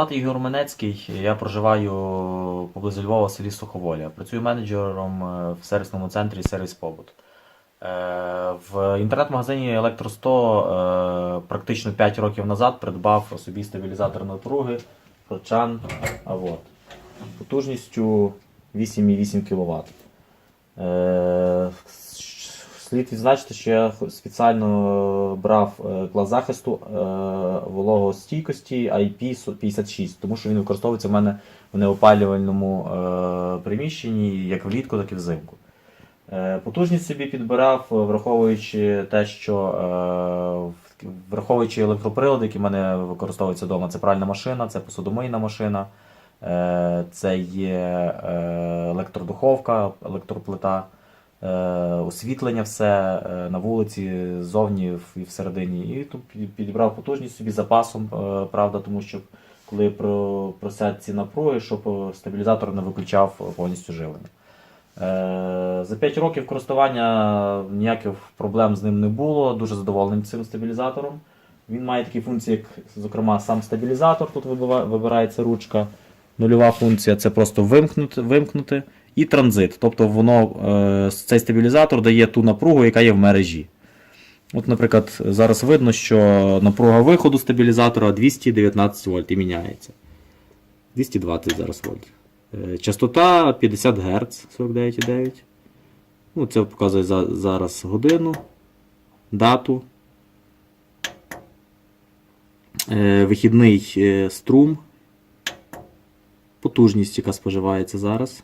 Звати Ігор Менецький, я проживаю поблизу Львова в селі Суховоля. Працюю менеджером е, в сервісному центрі Сервіс Побут. Е, В інтернет-магазині Електро 100 е, практично 5 років назад придбав собі стабілізатор напруги Прочан Авод потужністю 8,8 кВт. Е, Слід відзначити, що я спеціально брав е, клас захисту е, вологостійкості IP56, тому що він використовується в мене в неопалювальному е, приміщенні як влітку, так і взимку. Е, Потужність собі підбирав, враховуючи те, що е, враховуючи електроприлади, які в мене використовуються вдома, це пральна машина, це посудомийна машина, е, це є е, електродуховка, електроплита, е, освітлення все е, на вулиці, ззовні і всередині. І тут підібрав потужність собі запасом, е, правда, тому що коли просять ці напруги, щоб е, стабілізатор не виключав повністю живлення. Е, За 5 років користування ніяких проблем з ним не було. Дуже задоволений цим стабілізатором. Він має такі функції, як, зокрема, сам стабілізатор. Тут вибирається ручка. Нульова функція це просто вимкнути, вимкнути. І транзит. Тобто воно, е, цей стабілізатор дає ту напругу, яка є в мережі. От, наприклад, зараз видно, що напруга виходу стабілізатора 219 вольт і міняється. 220 зараз вольт. Е, Частота 50 Гц 49,9. Ну, це показує за, зараз годину, дату. Е, Вихідний е, струм. Потужність, яка споживається зараз.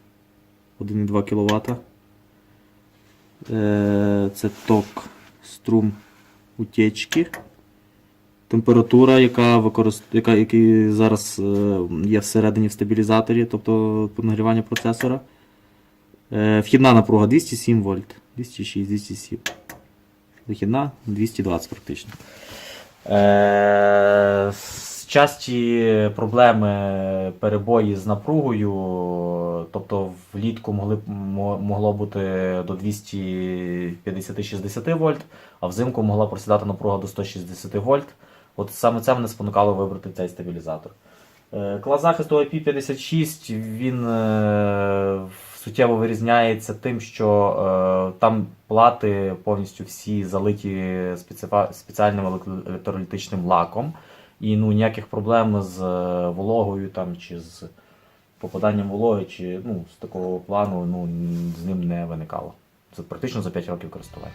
1,2 кВт. Е, Це ток струм утечки. Температура, яка, використ... яка який зараз е, є всередині в стабілізаторі, тобто по нагріванню процесора. Е, Вхідна напруга 207 вольт. 206, 207. Вихідна 220 практично. Часті проблеми перебої з напругою, тобто влітку могли, могло бути до 250-60 вольт, а взимку могла просідати напруга до 160 вольт. От саме це мене спонукало вибрати цей стабілізатор. Клас захисту IP56 він е, суттєво вирізняється тим, що е, там плати повністю всі залиті спеціальним електро- електролітичним лаком. І ну, ніяких проблем з е, вологою там, чи з попаданням вологи, чи ну, з такого плану ну, з ним не виникало. Це практично за 5 років користування.